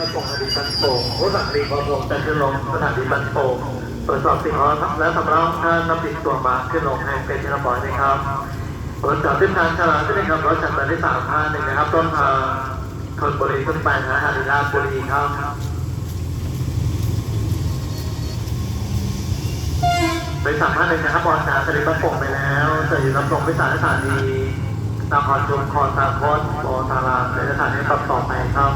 บ้างสถานีบ้านโป่งรถสถานีบ้านโป่จะขึ้นลงสถานีบ้านโป่งตรวจสอบสิ่งขอบและสำรองท่านนำติดตัวมาขึ้นลงแห่งเป็นที่เรียบร้อยนะครับตรวจสอบเส้นทางชลาที่นะครับรถจักรยานที่สามพันหนึ่งนะครับต้นทางทนบุรีขึ้นไปนะฮารีลาชบุรีครับไปสามพันหนึ่งนะครับบอลจากสถานีบ้านโป่งไปแล้วสถานีบ้านโป่งไปสถานีนครชุมครตาคอนโอสาราใสถานีต่อไปครับ